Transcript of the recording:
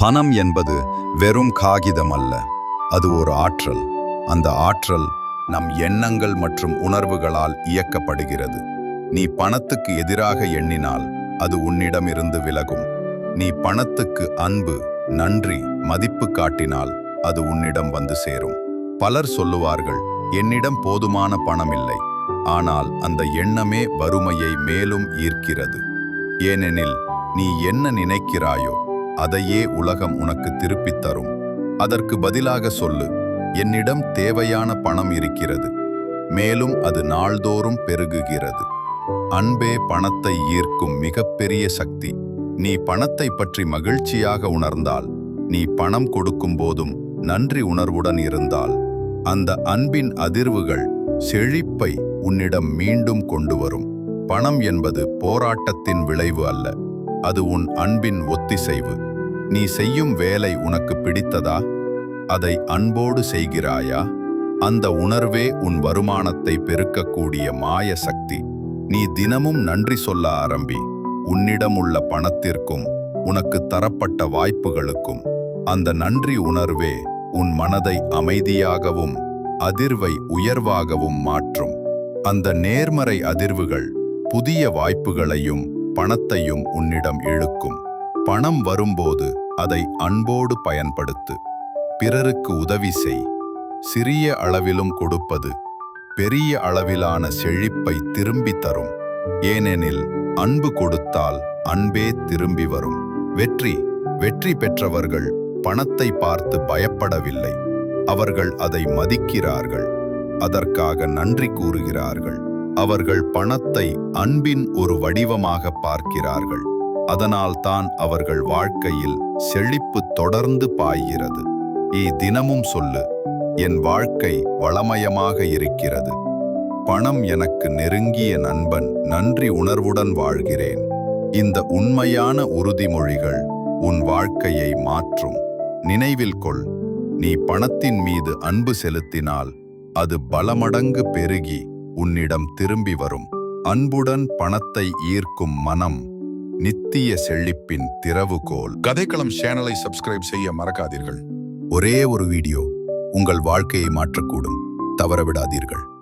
பணம் என்பது வெறும் காகிதம் அல்ல அது ஒரு ஆற்றல். அந்த ஆற்றல் நம் எண்ணங்கள் மற்றும் உணர்வுகளால் இயக்கப்படுகிறது. நீ பணத்துக்கு எதிராக எண்ணினால் அது உன்னிடமிருந்து விலகும். நீ பணத்துக்கு அன்பு நன்றி மதிப்பு காட்டினால் அது உன்னிடம் வந்து சேரும். பலர் சொல்லுவார்கள் என்னிடம் போதுமான பணம் இல்லை ஆனால் அந்த எண்ணமே வறுமையை மேலும் ஈர்க்கிறது. ஏனெனில் நீ என்ன நினைக்கிறாயோ அதையே உலகம் உனக்கு திருப்பித் தரும். அதற்கு பதிலாக சொல்லு என்னிடம் தேவையான பணம் இருக்கிறது. மேலும் அது நாள்தோறும் பெருகுகிறது. அன்பே பணத்தை ஈர்க்கும் மிகப்பெரிய சக்தி. நீ பணத்தை பற்றி மகிழ்ச்சியாக உணர்ந்தால் நீ பணம் கொடுக்கும் போதும் நன்றி உணர்வுடன் இருந்தால் அந்த அன்பின் அதிர்வுகள் செழிப்பை உன்னிடம் மீண்டும் கொண்டு வரும். பணம் என்பது போராட்டத்தின் விளைவு அல்ல அது உன் அன்பின் ஒத்திசைவு. நீ செய்யும் வேலை உனக்கு பிடித்ததா? அதை அன்போடு செய்கிறாயா? அந்த உணர்வே உன் வருமானத்தை பெருக்கக்கூடிய மாய சக்தி. நீ தினமும் நன்றி சொல்ல ஆரம்பி உன்னிடமுள்ள பணத்திற்கும் உனக்கு தரப்பட்ட வாய்ப்புகளுக்கும் அந்த நன்றி உணர்வே உன் மனதை அமைதியாகவும் அதிர்வை உயர்வாகவும் மாற்றும். அந்த நேர்மறை அதிர்வுகள் புதிய வாய்ப்புகளையும் பணத்தையும் உன்னிடம் இழுக்கும். பணம் வரும்போது அதை அன்போடு பயன்படுத்து. பிறருக்கு உதவி செய். சிறிய அளவிலும் கொடுப்பது பெரிய அளவிலான செழிப்பை திரும்பி தரும். ஏனெனில் அன்பு கொடுத்தால் அன்பே திரும்பி வரும். வெற்றி வெற்றி பெற்றவர்கள் பணத்தை பார்த்து பயப்படவில்லை. அவர்கள் அதை மதிக்கிறார்கள். அதற்காக நன்றி கூறுகிறார்கள். அவர்கள் பணத்தை அன்பின் ஒரு வடிவமாக பார்க்கிறார்கள். அதனால்தான் அவர்கள் வாழ்க்கையில் செழிப்பு தொடர்ந்து பாய்கிறது. நீ தினமும் சொல்லு என் வாழ்க்கை வளமயமாக இருக்கிறது. பணம் எனக்கு நெருங்கிய நண்பன் நன்றி உணர்வுடன் வாழ்கிறேன். இந்த உண்மையான உறுதிமொழிகள் உன் வாழ்க்கையை மாற்றும். நினைவில் கொள் நீ பணத்தின் மீது அன்பு செலுத்தினால் அது பலமடங்கு பெருகி உன்னிடம் திரும்பி வரும். அன்புடன் பணத்தை ஈர்க்கும் மனம் நித்திய செழிப்பின் திறவுகோல் கதைக்களம் சேனலை சப்ஸ்கிரைப் செய்ய மறக்காதீர்கள். ஒரே ஒரு வீடியோ உங்கள் வாழ்க்கையை மாற்றக்கூடும். தவறவிடாதீர்கள்.